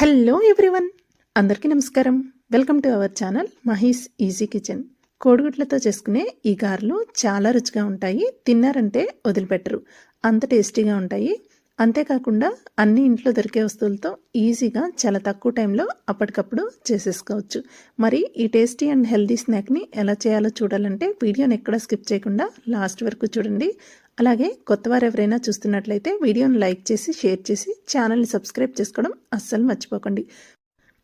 Hello everyone అందరికీ నమస్కారం. Welcome to our channel Mahesh easy kitchen కోడిగుడ్లతో చేసుకునే ఈ గారెలు చాలా రుచిగా ఉంటాయి. తిన్నారంటే వదిలిపెట్టరు. అంత టేస్టీగా ఉంటాయి. అంతేకాకుండా అన్ని ఇంట్లో దొరికే వస్తువులతో ఈజీగా చాలా తక్కువ టైంలో అప్పటికప్పుడు చేసేసుకోవచ్చు. మరి ఈ టేస్టీ అండ్ హెల్దీ స్నాక్ని ఎలా చేయాలో చూడాలంటే వీడియోని ఎక్కడ స్కిప్ చేయకుండా లాస్ట్ వరకు చూడండి. అలాగే కొత్తవారు ఎవరైనా చూస్తున్నట్లయితే వీడియోని లైక్ చేసి షేర్ చేసి ఛానల్ని సబ్స్క్రైబ్ చేసుకోవడం అస్సలు మర్చిపోకండి.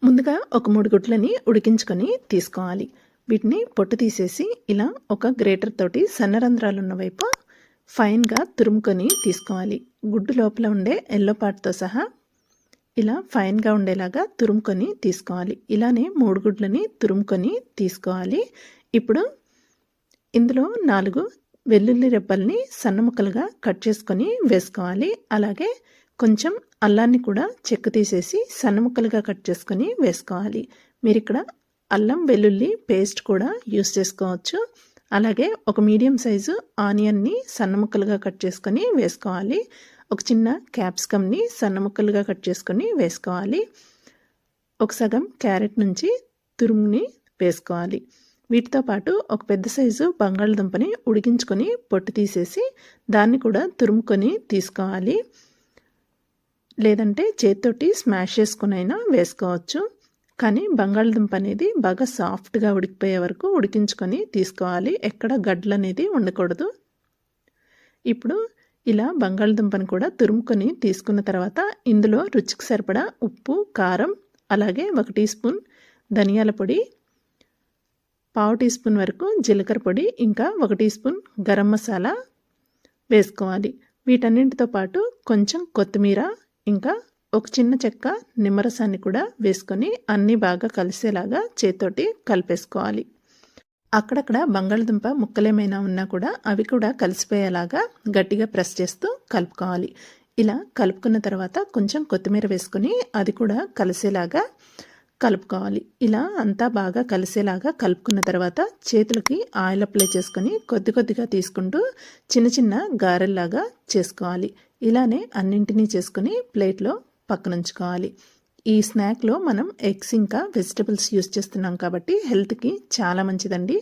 ముందుగా ఒక మూడు గుడ్లని ఉడికించుకొని తీసుకోవాలి. వీటిని పొట్టు తీసేసి ఇలా ఒక గ్రేటర్ తోటి సన్నరంధ్రాలు ఉన్న వైపు ఫైన్గా తురుముకొని తీసుకోవాలి. గుడ్డు లోపల ఉండే ఎల్లో పార్ట్తో సహా ఇలా ఫైన్గా ఉండేలాగా తురుముకొని తీసుకోవాలి. ఇలానే మూడు గుడ్లని తురుముకొని తీసుకోవాలి. ఇప్పుడు ఇందులో నాలుగు వెల్లుల్లి రెబ్బల్ని సన్న ముక్కలుగా కట్ చేసుకొని వేసుకోవాలి. అలాగే కొంచెం అల్లాన్ని కూడా చెక్కు తీసేసి సన్న ముక్కలుగా కట్ చేసుకొని వేసుకోవాలి. మీరు ఇక్కడ అల్లం వెల్లుల్లి పేస్ట్ కూడా యూస్ చేసుకోవచ్చు. అలాగే ఒక మీడియం సైజు ఆనియన్ని సన్న ముక్కలుగా కట్ చేసుకొని వేసుకోవాలి. ఒక చిన్న క్యాప్సికమ్ని సన్న ముక్కలుగా కట్ చేసుకొని వేసుకోవాలి. ఒక సగం క్యారెట్ నుంచి తురుముని వేసుకోవాలి. వీటితో పాటు ఒక పెద్ద సైజు బంగాళదుంపని ఉడికించుకొని పొట్టు తీసేసి దాన్ని కూడా తురుముకొని తీసుకోవాలి. లేదంటే చేతితోటి స్మాష్ చేసుకునైనా వేసుకోవచ్చు. కానీ బంగాళదుంప అనేది బాగా సాఫ్ట్గా ఉడికిపోయే వరకు ఉడికించుకొని తీసుకోవాలి. ఎక్కడ గడ్డలు అనేది ఉండకూడదు. ఇప్పుడు ఇలా బంగాళదుంపని కూడా తురుముకొని తీసుకున్న తర్వాత ఇందులో రుచికి సరిపడా ఉప్పు కారం అలాగే ఒక టీ స్పూన్ ధనియాల పొడి పావు టీ స్పూన్ వరకు జీలకర్ర పొడి ఇంకా ఒక టీ స్పూన్ గరం మసాలా వేసుకోవాలి. వీటన్నింటితో పాటు కొంచెం కొత్తిమీర ఇంకా ఒక చిన్న చెక్క నిమ్మరసాన్ని కూడా వేసుకొని అన్నీ బాగా కలిసేలాగా చేతోటి కలిపేసుకోవాలి. అక్కడక్కడ బంగాళదుంప ముక్కలేమైనా ఉన్నా కూడా అవి కూడా కలిసిపోయేలాగా గట్టిగా ప్రెస్ చేస్తూ కలుపుకోవాలి. ఇలా కలుపుకున్న తర్వాత కొంచెం కొత్తిమీర వేసుకొని అది కూడా కలిసేలాగా కలుపుకోవాలి. ఇలా అంతా బాగా కలిసేలాగా కలుపుకున్న తర్వాత చేతులకి ఆయిల్ అప్లై చేసుకొని కొద్ది కొద్దిగా తీసుకుంటూ చిన్న చిన్న గారెల్లాగా చేసుకోవాలి. ఇలానే అన్నింటినీ చేసుకుని ప్లేట్లో పక్కనుంచుకోవాలి. ఈ స్నాక్లో మనం ఎగ్స్ ఇంకా వెజిటబుల్స్ యూస్ చేస్తున్నాం కాబట్టి హెల్త్కి చాలా మంచిదండి.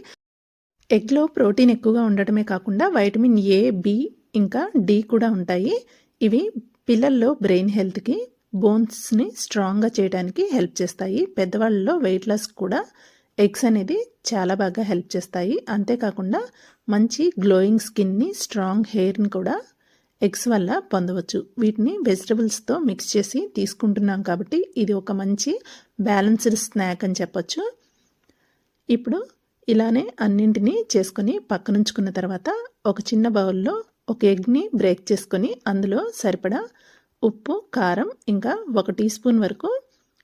ఎగ్లో ప్రోటీన్ ఎక్కువగా ఉండటమే కాకుండా వైటమిన్ ఏ బి ఇంకా డి కూడా ఉంటాయి. ఇవి పిల్లల్లో బ్రెయిన్ హెల్త్కి బోన్స్ని స్ట్రాంగ్గా చేయడానికి హెల్ప్ చేస్తాయి. పెద్దవాళ్ళలో వెయిట్ లాస్ కూడా ఎగ్స్ అనేది చాలా బాగా హెల్ప్ చేస్తాయి. అంతేకాకుండా మంచి గ్లోయింగ్ స్కిన్ని స్ట్రాంగ్ హెయిర్ని కూడా ఎగ్స్ వల్ల పొందవచ్చు. వీటిని వెజిటబుల్స్తో మిక్స్ చేసి తీసుకుంటున్నాం కాబట్టి ఇది ఒక మంచి బ్యాలెన్స్డ్ స్నాక్ అని చెప్పొచ్చు. ఇప్పుడు ఇలానే అన్నింటినీ చేసుకొని పక్కనుంచుకున్న తర్వాత ఒక చిన్న బౌల్లో ఒక ఎగ్ని బ్రేక్ చేసుకొని అందులో సరిపడా ఉప్పు కారం ఇంకా ఒక టీ స్పూన్ వరకు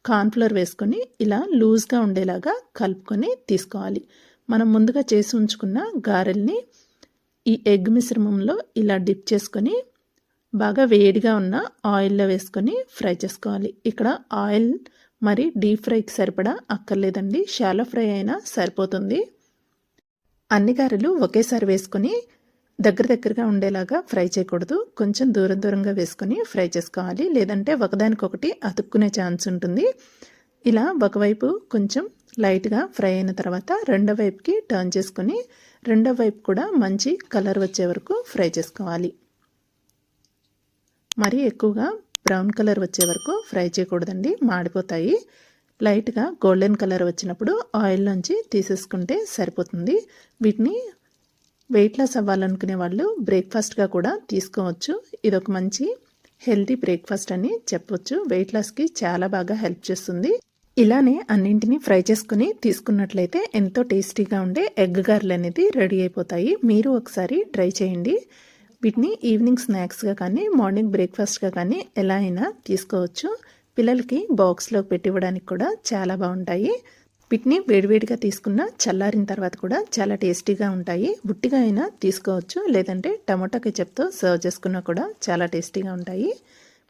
కార్న్ఫ్లోర్ వేసుకొని ఇలా లూజ్గా ఉండేలాగా కలుపుకొని తీసుకోవాలి. మనం ముందుగా చేసి ఉంచుకున్న గారెల్ని ఈ ఎగ్ మిశ్రమంలో ఇలా డిప్ చేసుకొని బాగా వేడిగా ఉన్న ఆయిల్లో వేసుకొని ఫ్రై చేసుకోవాలి. ఇక్కడ ఆయిల్ మరి డీప్ ఫ్రైకి సరిపడా అక్కర్లేదండి. షాలో ఫ్రై అయినా సరిపోతుంది. అన్ని గారెలు ఒకేసారి వేసుకొని దగ్గర దగ్గరగా ఉండేలాగా ఫ్రై చేయకూడదు. కొంచెం దూరం దూరంగా వేసుకొని ఫ్రై చేసుకోవాలి. లేదంటే ఒకదానికొకటి అతుక్కునే ఛాన్స్ ఉంటుంది. ఇలా ఒకవైపు కొంచెం లైట్గా ఫ్రై అయిన తర్వాత రెండో వైపుకి టర్న్ చేసుకొని రెండో వైపు కూడా మంచి కలర్ వచ్చే వరకు ఫ్రై చేసుకోవాలి. మరీ ఎక్కువగా బ్రౌన్ కలర్ వచ్చే వరకు ఫ్రై చేయకూడదండి. మాడిపోతాయి. లైట్గా గోల్డెన్ కలర్ వచ్చినప్పుడు ఆయిల్లోంచి తీసేసుకుంటే సరిపోతుంది. వీటిని వెయిట్ లాస్ అవ్వాలనుకునే వాళ్ళు బ్రేక్ఫాస్ట్గా కూడా తీసుకోవచ్చు. ఇది ఒక మంచి హెల్తీ బ్రేక్ఫాస్ట్ అని చెప్పొచ్చు. వెయిట్ లాస్కి చాలా బాగా హెల్ప్ చేస్తుంది. ఇలానే అన్నింటినీ ఫ్రై చేసుకుని తీసుకున్నట్లయితే ఎంతో టేస్టీగా ఉండే ఎగ్ గార్లు అనేది రెడీ అయిపోతాయి. మీరు ఒకసారి ట్రై చేయండి. వీటిని ఈవినింగ్ స్నాక్స్గా కానీ మార్నింగ్ బ్రేక్ఫాస్ట్గా కానీ ఎలా అయినా తీసుకోవచ్చు. పిల్లలకి బాక్స్లో పెట్టివ్వడానికి కూడా చాలా బాగుంటాయి. వీటిని వేడివేడిగా తీసుకున్న చల్లారిన తర్వాత కూడా చాలా టేస్టీగా ఉంటాయి. బుట్టిగా అయినా తీసుకోవచ్చు. లేదంటే టమాటా కెచప్తో సర్వ్ చేసుకున్నా కూడా చాలా టేస్టీగా ఉంటాయి.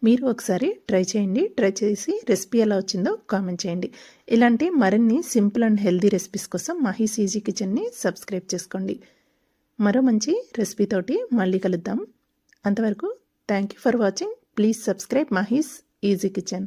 మీరు ఒకసారి ట్రై చేయండి. ట్రై చేసి రెసిపీ ఎలా వచ్చిందో కామెంట్ చేయండి. ఇలాంటి మరిన్ని సింపుల్ అండ్ హెల్దీ రెసిపీస్ కోసం మహీస్ ఈజీ కిచెన్ని సబ్స్క్రైబ్ చేసుకోండి. మరో మంచి రెసిపీతోటి మళ్ళీ కలుద్దాం. అంతవరకు thank you for watching. Please subscribe Mahi's easy kitchen.